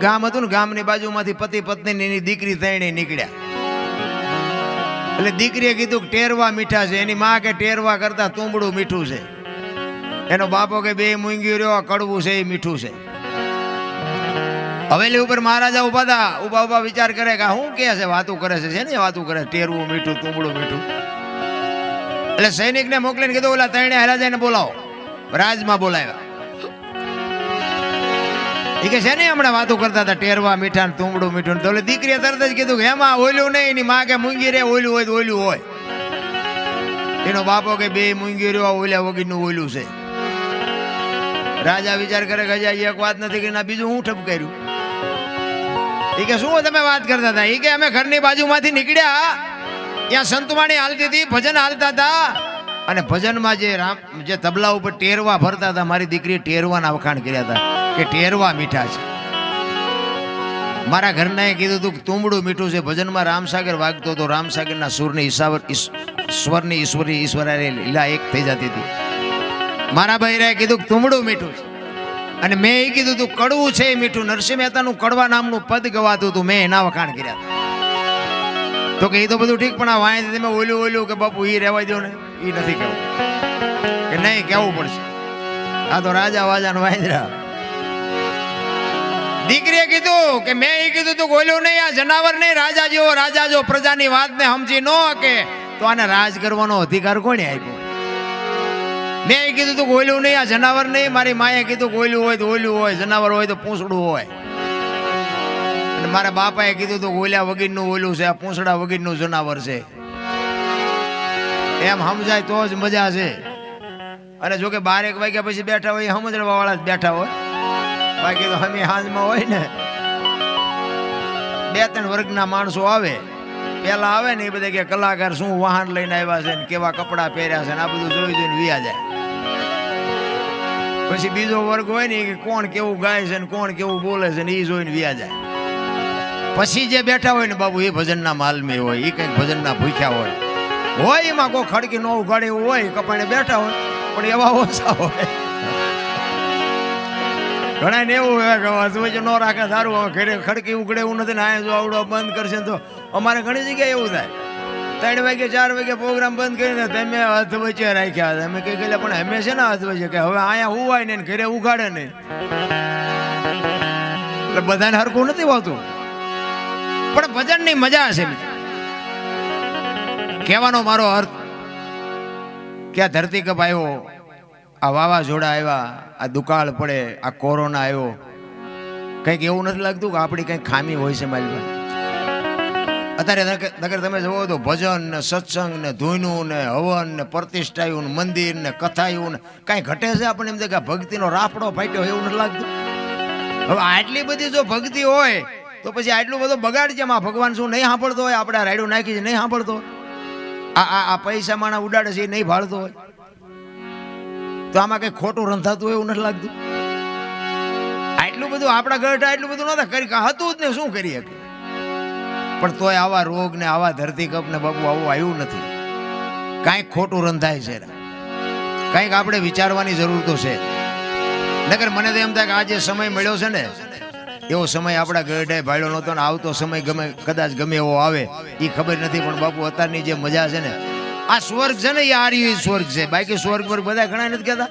ગામ હતું ને, ગામની બાજુમાંથી પતિ પત્ની એની દીકરી ત્રણે નીકળ્યા. એટલે દીકરીએ કીધું કે ટેરવા મીઠા છે, એની માં કે ટેરવા કરતા તુંબડું મીઠું છે. એનો બાપો કે બે મૂંગ્યું રહ્યો કડવું છે, એ મીઠું છે. હવેલી ઉપર મહારાજા ઊભા હતા ઊભા ઊભા વિચાર કરે કે શું કે છે, વાતું કરે છે ને વાતું કરે? ટેરવું મીઠું, તુંબડું મીઠું. એટલે સૈનિકને મોકલીને કીધું, ઓલા ત્રણે હરાજાને બોલાવો. રાજમાં બોલાવ્યા. એ કે છે ને હમણાં વાતો કરતા હતા? ટેરવા મીઠા ને તુંબડું, મીઠું તો દીકરીએ તરત જ કીધું કે એમાં ઓલું નહીં, એની માં કે મૂંગી રે ઓલું હોય તો ઓલું હોય. એનો બાપો કે બે મૂંગી રહ્યો ઓલ્યા વગીરનું ઓલું છે. રાજા વિચાર કરે કે હજી એક વાત નથી કરી ના બીજું હું ઠપકાર્યું એ કે શું તમે વાત કરતા હતા? એ કે અમે ઘરની બાજુમાંથી નીકળ્યા. ત્યાં સંતવાણી હાલતી હતી, ભજન હાલતા હતા. અને ભજનમાં જે રામ, જે તબલા ઉપર ટેરવા ભરતા હતા, મારી દીકરી ટેરવાના વખાણ કર્યા હતા કે ટેરવા મીઠા છે. મારા ઘરનાએ કીધું હતું કે તુંબડું મીઠું છે, ભજનમાં રામસાગર વાગતો હતો, રામસાગરના સુરની ઈશાવર સ્વરની ઈશ્વરી, ઈશ્વરારે લીલા એક થઈ જતી હતી. મારા ભાઈરાએ કીધું કે તુંબડું મીઠું છે. અને મેં એ કીધું તું કડવું છે એ મીઠું, નરસિંહ મહેતાનું કડવા નામનું પદ ગવાતું હતું, મેં એના વખાણ કર્યા હતા. તો કે એ તો બધું ઠીક, પણ આ વાંચી તમે ઓલું ઓલું કે બાપુ એ રહેવા દો ને. એ નથી કહેવું કે નહીં કહેવું પડશે? આ તો રાજા વાજાનો વાંદરા. દીકરીએ કીધું કે મેં એ કીધું તું ગોલ્યું નહીં, આ જનાવર નહીં, રાજા જેવો, રાજા જો પ્રજાની વાતને સમજી ન કે તો આને રાજ કરવાનો અધિકાર કોણે આપ્યો? મેં એ કીધું તું ગોલ્યું નહીં, આ જનાવર નહીં, મારી માએ કીધું ગોલ્યું હોય તો ઓલું હોય, જનાવર હોય તો પૂંછડું હોય. અને મારા બાપાએ કીધું તું ગોલ્યા વગીરનું ઓલું છે, આ પૂંછડા વગીરનું જનાવર છે. એમ સમજાય તો જ મજા છે. અને જોકે બારેક વાગ્યા પછી બેઠા હોય સમજવા વાળા જ બેઠા હોય. બાકી તો અમે હાંજમાં હોય ને. બે ત્રણ વર્ગના માણસો આવે. પેલા આવે ને એ બધા કે કલાકાર શું વાહન લઈને આવ્યા છે ને કેવા કપડાં પહેર્યા છે ને આ બધું જોઈ જોઈને વિયા જાય. પછી બીજો વર્ગ હોય ને કે કોણ કેવું ગાય છે ને કોણ કેવું બોલે છે ને એ જોઈને વિયા જાય. પછી જે બેઠા હોય ને બાબુ એ ભજનના માલમી હોય, એ કંઈક ભજનના ભૂખ્યા હોય. હોય એમાં કોઈ ખડકી ન ઉઘાડે એવું હોય કપાણે બેઠા હોય, પણ એવા ઓછા હોય. ઘણા ને એવું હોય કે હજુ ન રાખે, સારું, હવે ઘરે ખડકી ઉગડે એવું નથી ને આ જો આવડો બંધ કરશે તો અમારે ઘણી જગ્યાએ એવું થાય. ત્રણ વાગે, ચાર વાગે પ્રોગ્રામ બંધ કરીને તમે હાથ વચ્ચે રાખ્યા હતા. અમે કઈ ગયેલા, પણ અમે છે ને હાથ વચ્ચે કે હવે અહીંયા હુવાય ને ઘરે ઉઘાડે નહીં એટલે બધાને હરખું નથી હોતું. પણ ભજનની મજા છે. કહેવાનો મારો અર્થ, કે આ ધરતી કપાયો આવ્યો, આ વાવાઝોડા આવ્યા, આ દુકાળ પડે, આ કોરોના આવ્યો. કંઈક એવું નથી લાગતું કે આપણી કંઈક ખામી હોય છે મારી અત્યારે નગર તમે જુઓ તો ભજન ને સત્સંગ ને ધૂનું ને હવન ને પ્રતિષ્ઠાયું ને મંદિર ને કથાયું ને કાંઈ ઘટે છે આપણને એમ કે ભક્તિનો રાફડો ફાટ્યો એવું નથી લાગતું? હવે આટલી બધી જો ભક્તિ હોય, તો પછી આટલું બધું બગાડ છે ભગવાન શું નહીં સાંભળતો હોય? આપણે રાયડું નાખી છે, નહીં સાંભળતો આ આ પૈસા માણા ઉડાડે છે, એ નહીં ભાળતો હોય. તો આમાં કઈ ખોટું રંધાતું હોય એવું નથી લાગતું? આટલું બધું આપણા ગઢ આટલું બધું નતા કરી હતું જ ને શું કરી શકે? પણ તોય આવા રોગ ને આવા ધરતીકપ ને બાબુ આવું આવ્યું નથી. કાંઈક ખોટું રંધાય છે. કાંઈક આપણે વિચારવાની જરૂર તો છે. નગર મને તો એમ થાય કે આ જે સમય મળ્યો છે ને એવો સમય આપણા ગઢે ભાડ્યો નહોતો ને આવતો સમય ગમે, કદાચ ગમે એવો આવે એ ખબર નથી, પણ બાપુ અત્યારની જે મજા છે ને, આ સ્વર્ગ છે ને એ આર્ય સ્વર્ગ છે. બાકી સ્વર્ગ પર બધા ઘણા નથી કહેતા?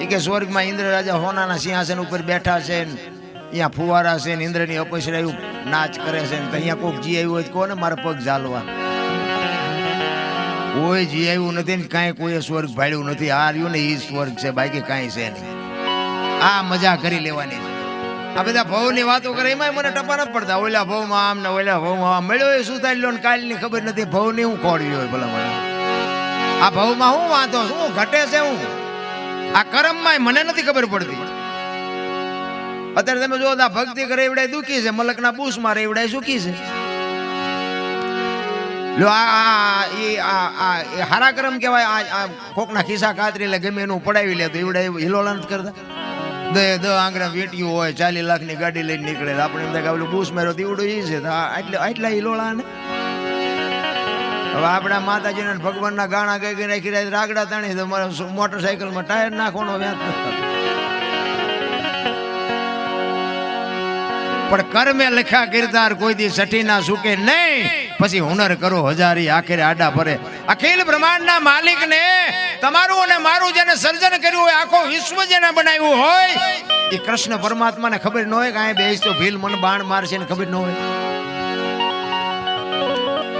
એ કે સ્વર્ગમાં ઇન્દ્ર રાજા હોનાના સિંહાસન ઉપર બેઠા છે ને અહીંયા ફુવારા છે ને, ઇન્દ્રની અપસરાયું નાચ કરે છે ને અહીંયા કોઈક જી આવ્યું હોય કોને મારા પગ ઝાલવા? કોઈ જી આવ્યું નથી ને, કાંઈ કોઈએ સ્વર્ગ ભાડ્યું નથી. આ રહ્યું ને એ સ્વર્ગ છે, બાકી કાંઈ છે નહીં. આ મજા કરી લેવાની આ બધા ભવની વાતો કરે એમાં મને ટપા ન પડતા. ઓલા ભવમાં આમ ને ઓલા ભવમાં આમ. મળ્યો એ શું થાય ને કાલની ખબર નથી. ભવની હું ખોડવી હોય ભલા મને આ ભવમાં હું વાંધો, શું ઘટે છે હું? આ કર્મમાં મને નથી ખબર પડતી. અત્યારે તમે જો આ ભક્તિ કરે, એવડાય દુખી છે. મલકના મારે, એવડાય સુખી છે. લો, આ આ એ, આ આ, એ હારા કરમ કહેવાય, આ કોકના ખિસ્સા કાતરી એટલે ગમે એનું પડાવી લે, તો એવડાય હિલોલા નથી કરતા. દે દ આંગણા વેટ્યું હોય, ચાલીસ લાખની ગાડી લઈને નીકળે. આપણે એમ થાય કે બૂસ માર્યો દીવડો એ છે. આટલા આટલે હિલોળા ને? હવે આપણા માતાજીના ભગવાનના ગાણા ગાઈ ગઈ નાખી રહ્યા રાગડા તાણી તો મારે શું ટાયર નાખવાનો વ્યાજ નથી. પણ કર્મે લખ્યા કિરદાર કોઈ દી સઠી ના સુકે નહીં. પછી હુનર કરો, હજારી આખરે આડા ફરે અખિલ બ્રહ્માંડના માલિકને તમારું અને મારું જેને સર્જન કર્યું હોય, આખો વિશ્વ જેને બનાવ્યું હોય, એ કૃષ્ણ પરમાત્માને ખબર ન હોય કે અહીંયા બેસ તો ભીલ મન બાણ મારશે ને ખબર ન હોય.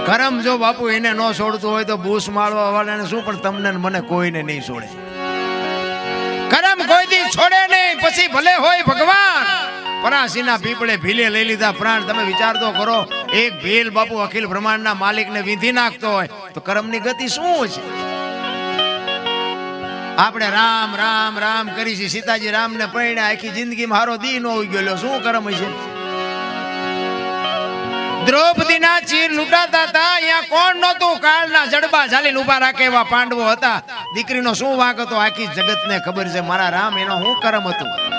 કરમ જો બાપુ એને ન છોડતું હોય તો બૂસ મારવા વાળાને શું, પણ તમને મને કોઈને નહીં છોડે. કરમ કોઈ દી છોડે નહીં, પછી ભલે હોય ભગવાન. પરાસીના પીપળે ભીલે લઈ લીધા પ્રાણ. તમે વિચાર તો કરો, એક ભીલ બાપુ અખિલ બ્રહ્માંડના માલિકને વિધી નાખતો હોય, તો કરમની ગતિ શું છે? આપણે રામ રામ રામ કરી છે. સીતાજી રામને પરણ્યા, આખી જિંદગી મારો દી નો ગયો. શું કરમ છે દ્રૌપદીના ચીર લૂંટાતા હતા. અહીંયા કોણ નહોતું? કાળના જડબા ચાલીને ઊભા રાખે એવા પાંડવો હતા. દીકરીનો શું વાંક હતો? આખી જગતને ખબર છે. મારા રામ, એનો શું કરમ હતું?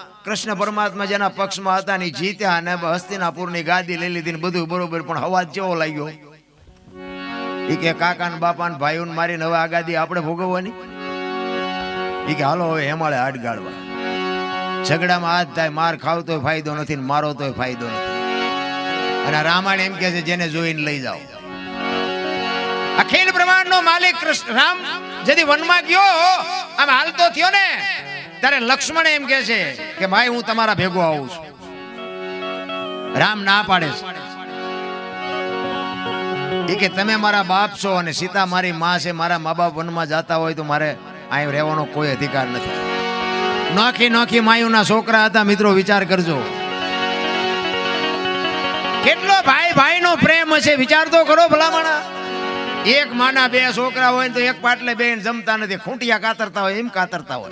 કૃષ્ણ પરમાત્મા જેના પક્ષમાં હતા ને જીત્યા અને હસ્તિનાપુરની ગાદી લઈ લીધી ને બધું બરોબર, પણ હવા જેવો લાગ્યો? એ કે કાકા ને બાપા ને ભાઈઓ ને મારીને હવે આ આપણે ભોગવવાની? એ કે, હાલો, હવે હેમાળે હાડ ગાળવા ઝઘડામાં હાથ થાય, માર ખાવ તોય ફાયદો નથી ને મારો તોય ફાયદો નથી. અને રામાયણ એમ કે છે, જેને જોઈને લઈ જાઓ. અખિલ બ્રહ્માંડનો માલિક કૃષ્ણ, રામ, જેથી વનમાં ગયો, આમ હાલતો થયો ને ત્યારે લક્ષ્મણ એમ કે છે કે, ભાઈ, હું તમારા ભેગો આવું છું. રામ ના પાડે છે. એ કે, તમે મારા બાપ છો અને સીતા મારી માં છે, મારા મા બાપ વનમાં જતા હોય તો મારે અહીં રહેવાનો કોઈ અધિકાર નથી. નોખી નોખી માયુના છોકરા હતા, મિત્રો, વિચાર કરજો. કેટલો ભાઈ ભાઈનો પ્રેમ છે, વિચાર તો કરો ભલામણા. એક માના બે છોકરા હોય તો એક પાટલે બે જમતા નથી, ખૂંટિયા કાતરતા હોય, એમ કાતરતા હોય.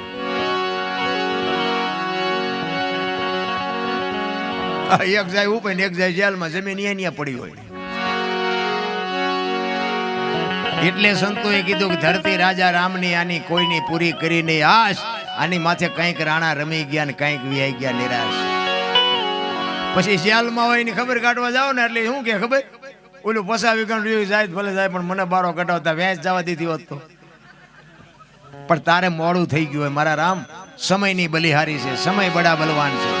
એક જાય ઉપર એક જાય જેલમાં, જમીન અહીંયા પડી હોય. એટલે સંતોએ કીધું કે ધરતી રાજા રામની આની કોઈની પૂરી કરી નહીં આશ આની માથે કંઈક રાણા રમી ગયા ને કંઈક વિહાઈ ગયા નિરાશ. પછી જેલમાં હોયની ખબર કાઢવા જાવ ને એટલે શું કે ખબર? ઓલું પસાવી ગણ રહ્યું, જાય ભલે જાય, પણ મને બારો કટાવતા વેચ જવા દીધી હોત તો. પણ તારે મોડું થઈ ગયું હોય, મારા રામ, સમયની બલિહારી છે, સમય બડા બલવાન છે.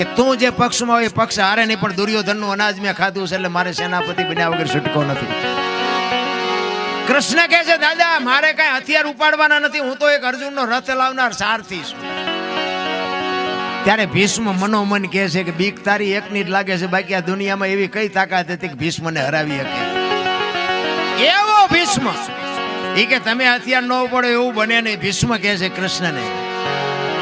કે તું જે પક્ષમાં હોય પક્ષ હારે નહીં, પણ દુર્યોધનનું અનાજ મેં ખાધું છે એટલે મારે સેનાપતિ બન્યા વગર છૂટકો નથી. કૃષ્ણ કહે છે, દાદા, મારે કઈ હથિયાર ઉપાડવાના નથી, હું તો એક અર્જુનનો રથ લાવનાર સારથી છું. ત્યારે ભીષ્મ મનોમન કહે છે કે, બીક તારી એકની જ લાગે છે, બાકી આ દુનિયામાં એવી કઈ તાકાત હતી કે ભીષ્મને હરાવી શકે? એવો ભીષ્મ. એ કે, તમે હથિયાર ન પડો એવું બને નહીં. ભીષ્મ કહે છે, કૃષ્ણને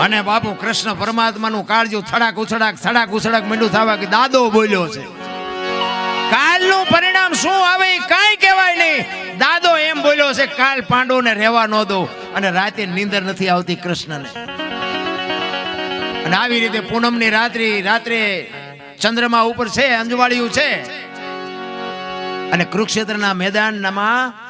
અને બાપુ કૃષ્ણ પરમાત્માનું કાળજું થડાક ઉછડાક થડાક ઉછડાક મીંડું થવા કે દાદો બોલ્યો છે. કાલનું પરિણામ શું આવે એ કહેવાય નહીં. દાદો એમ બોલ્યો છે, કાલ પાંડવોને રહેવા ન દો અને રાતે નીંદર નથી આવતી કૃષ્ણને. અને આવી રીતે પૂનમની રાત્રિ, રાત્રે ચંદ્રમા ઉપર છે, અંજવાળિયું છે. અને કુરુક્ષેત્રના મેદાનમાં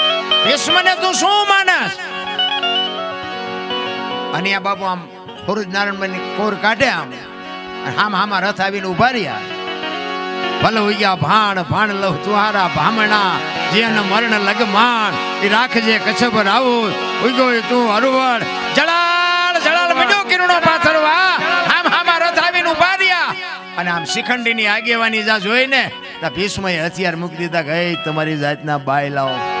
ભીષ્મને તું શું માનસ? અને આ બાપુ આમ ફોરુજ નારાયણ કોર કાઢે આમ. હામ હામાં રથ આવીને ઊભા રહ્યા. ભલે ઉગ્યા ભાણ ભાણ લવ તુહારા ભામણા જેન મરણ લગમાણ, એ રાખજે કચ્છ પર આવું. ઉગ્યો તું હરવડ જળાલ જળાલ બીજો કિરણો પાથરવા. હામ હામા રથ આવીને ઊભા રહ્યા. અને આમ શિખંડીની આગેવાની જા જોઈને ભીષ્મએ હથિયાર મૂકી દીધા ગઈ "એ તમારી જાતના બાય લાવો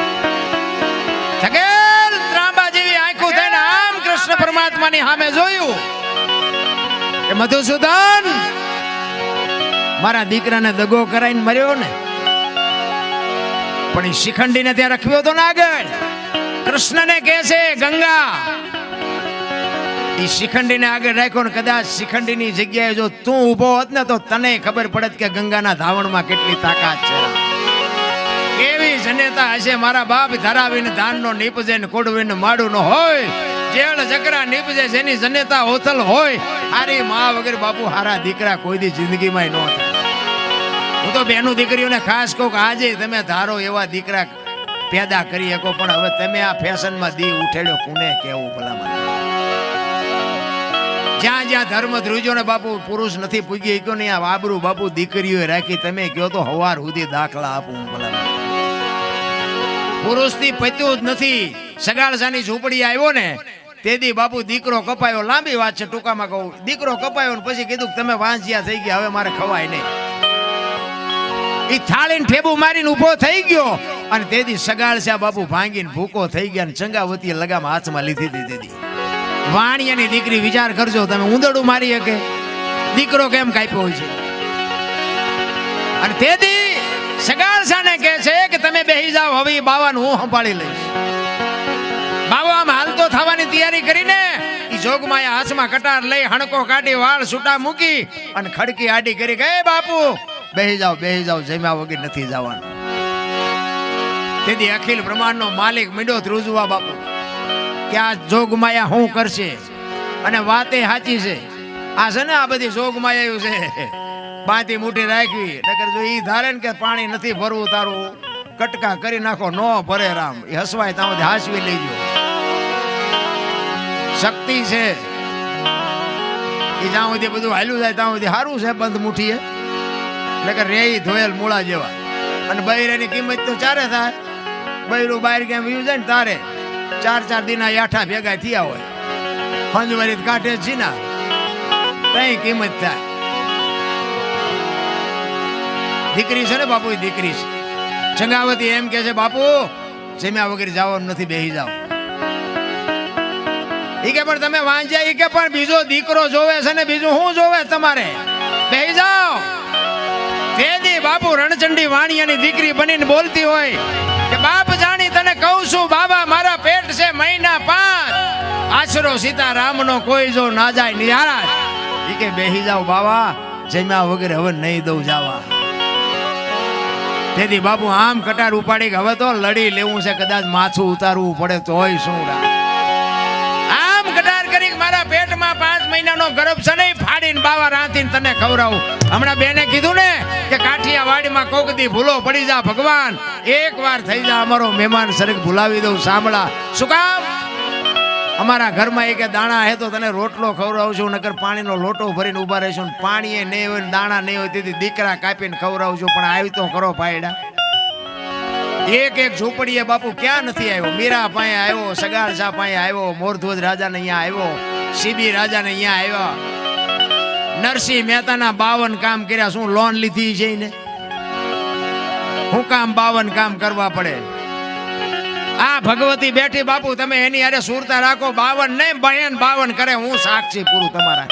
પરમાત્માની સામે જોયું કે મધુસૂદન, મારા દીકરાને દગો કરાઈને મર્યો ને. પણ એ શિખંડીને ત્યાં રખવ્યો હતો ને આગળ કૃષ્ણને કહે છે, ગંગા. એ શિખંડીને આગળ રાખ્યો ને કદાચ શિખંડીની જગ્યાએ જો તું ઊભો હોત ને તો તને ખબર પડત કે ગંગાના ધાવણમાં કેટલી તાકાત છે. કેવી જનેતા હશે મારા બાપ ધરાવીને ધાનનો નીપજે ને કોડવીને માડું ન હોય. જેળ જકરા નીપજે જેની જનેતા હોથલ હોય હારી મા વગર બાપુ હારા દીકરા કોઈ દી જિંદગીમાં ન થાય. હું તો બેનું દીકરીઓને ખાસ કહું કે આજે તમે ધારો એવા દીકરા પેદા કરી શકો, પણ હવે તમે આ ફેશનમાં દી ઉઠેડ્યો, કુને કેવું ભલા જ્યાં જ્યાં ધર્મ ધ્રુજો ને બાપુ પુરુષ નથી પૂગી ગયો ને આ વાબરું બાપુ દીકરીઓએ રાખી, તમે કહો તો હવાર સુધી દાખલા આપું મને. પુરુષથી પત્યું જ નથી. સગાળસાની ઝૂંપડી આવ્યો ને તેથી બાપુ દીકરો કપાયો, લાંબી વાત છે ટૂંકામાં કહું. દીકરો કપાયો ને પછી કીધું કે તમે વાંચ્યા થઈ ગયા, હવે મારે ખવાય નહીં. એ થાળીને ઠેબુ મારીને ઊભો થઈ ગયો અને તેથી સગાળશ્યા બાપુ ભાંગીને ભૂકો થઈ ગયા ને ચંગાવતી લગામ હાથમાં લીધી હતી તેથી વાણિયાની દીકરી, વિચાર કરજો, તમે ઉંદડું મારી શકે. દીકરો કેમ કાપ્યો હોય છે? અને તેથી સગાળશાને કહે છે કે તમે બેહી જાઓ, હવે બાવાનું હું સંભાળી લઈશ. થવાની તૈયારી કરીને એ જોગમાયા હાથમાં કટાર લઈ હણકો કાઢી, વાળ છૂટા મૂકી અને ખડકી આડી કરી કે બાપુ, બેહી જાઓ બેહી જાઓ, જમ્યા વગર નથી જવાનું. તેથી અખિલ બ્રહ્માંડનો માલિક મીડો ધ્રુજવા બાપુ કે આ જોગમાયા હું કરશે? અને વાતે સાચી છે. આ છે ને આ બધી જોગમાયા છે. બાંધી મૂઠી રાખવી, નકર જો એ ધારે ને કે પાણી નથી ભરવું તારું, કટકા કરી નાખો, નો ભરે રામ. એ હસવાય ત્યાં હાસવી લેજો શક્તિ છે. એ જ્યાં સુધી બધું હાલ્યું જાય, ત્યાં સુધી સારું છે, બંધ મુઠીએ નકર રે ઈ ધોયેલ મૂળા જેવા. અને બૈરાની કિંમત તો ચારે થાય. બૈરું બહાર ક્યાં વ્યુ જાય ને તારે. ચાર ચાર દિના યાઠા ભેગા થયા હોય. ફંજવારી કાંઠે જ છીના તઈ કિંમત થાય. દીકરી છે ને બાપુ એ દીકરી છે. ચંગાવતી એમ કે છે, બાપુ, જમ્યા વગર જવાનું નથી, બેહી જાઓ. ઈ કે પણ તમે વાંચ્યા એ કે પણ બીજો દીકરો જોવે છે ને બીજું શું જોવે તમારે? બેહી જાઓ. તેદી બાપુ રણચંડી વાણિયાની દીકરી બનીને બોલતી હોય કે, બાપ જાણી તને કહું છું, બાબા મારા પેટ છે મહિના પાંચ. આશરો સીતારામનો કોઈ જો ના જાય નિહારા એ કે, બેહી જાઓ બાબા, જમ્યા વગર હવે નહીં દઉં જાવા. તેથી બાપુ આમ કટાર ઉપાડી કે, હવે તો લડી લેવું છે, કદાચ માથું ઉતારવું પડે તોય શું રા. મહિનાનો ગર્ભ છે નહીં ફાડીને બાવા રાંધીને તને ખવડાવું. હમણાં બેને કીધું ને કે કાઠિયાવાડીમાં કોક દી ભૂલો પડી જા ભગવાન. એક વાર થઈ જા અમારો મહેમાન સરક ભૂલાવી દઉં સાંભળા. શું કામ? અમારા ઘરમાં એક દાણા હે તો તને રોટલો ખવડાવું છું નકર પાણીનો લોટો ભરીને ઊભા રહીશું ને પાણી નહીં હોય ને દાણા નહીં હોય તેથી દીકરા કાપીને ખવડાવું છું પણ આવી તો કરો પાયડા એક એક ઝૂંપડીએ બાપુ ક્યાં નથી આવ્યો? મીરા પાસે આવ્યો, સગાર શાહ પાસે આવ્યો, મોરધ્વજ રાજાને અહીંયા આવ્યો. સીબી રાજાને અહીંયા આવ્યા. નરસિંહ મહેતાના બાવન કામ કર્યા. શું લોન લીધી છે ને હું કામ બાવન કામ કરવા પડે? આ ભગવતી બેઠી બાપુ, તમે એની અરે સુરતા રાખો. બાવન નહીં, બહેન બાવન કરે. હું સાક્ષી પૂરું તમારા.